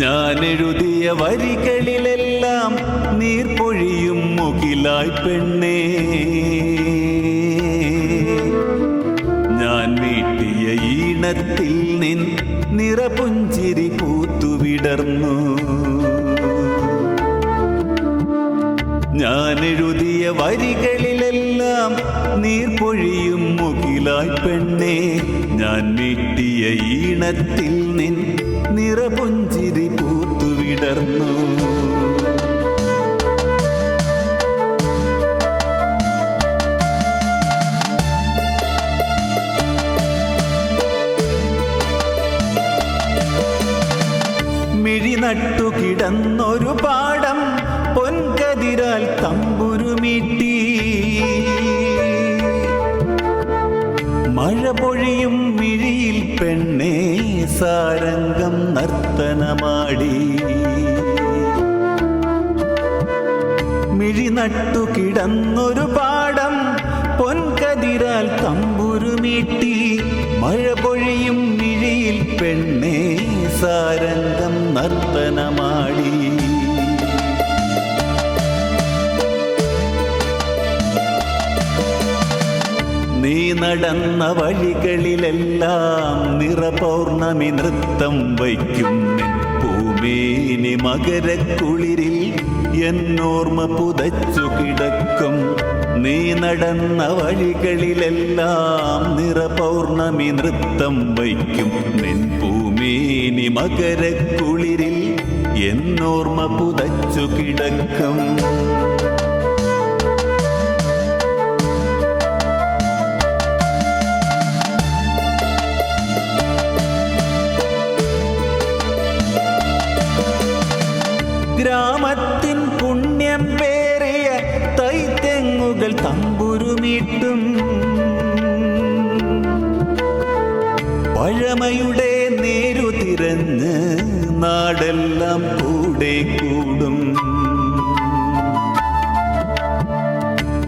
ഞാൻ എഴുതിയ വരികളിലെല്ലാം നീർപ്പൊഴിയും മുകിലായി പെണ്ണേ. ഞാൻ വീട്ടിയ ഈണത്തിൽ നിൻ നിറപുഞ്ചിരി പൂത്തുവിടർന്നു. ഞാൻ എഴുതിയ വരികളിലെല്ലാം നീർപ്പൊഴിയും മുകിലായി പെണ്ണേ ഞാൻ വീട്ടിയ ഈണത്തിൽ നിൻ നിറപുഞ്ചിരി പൂത്തുവിടർന്നു. നട്ടു കിടന്നൊരു പാടം പൊൻകതിരാൽ തമ്പുരുമീട്ടി. സാരംഗം നർത്തനമാടി. മിഴി നട്ടു കിടന്നൊരു പാടം പൊൻകതിരാൽ തമ്പുരുമീട്ടി മഴ പൊഴിയും മിഴിയിൽ പെണ്ണേ സാരംഗം നർത്തനമാടി. നടന്ന വഴികളിലെല്ലാം നിറപൗർണമി നൃത്തം വയ്ക്കും. ഭൂമിനി മകരക്കുളിരിൽ എന്നോർമ്മ പുതച്ചു കിടക്കും. നീ നടന്ന വഴികളിലെല്ലാം നിറപൗർണമി നൃത്തം വയ്ക്കും. നിൻ പൂമേനി മകരക്കുളിരിൽ എന്നോർമ്മ പുതച്ചു കിടക്കും. തൈത്തെങ്ങുകൾ തമ്പുരുമീട്ടും. പഴമയുടെ നേരു തിരഞ്ഞ് നാടെല്ലാം കൂടെ കൂടും.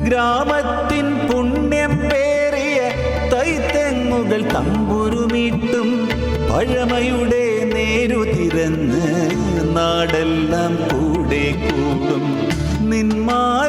ഗ്രാമത്തിൻ പുണ്യം പേറിയ തൈത്തെങ്ങുകൾ തമ്പുരുമീട്ടും. പഴമയുടെ നേരു തിരഞ്ഞ് നാടെല്ലാം കൂടെ കൂടും. നിന്മാറിൽ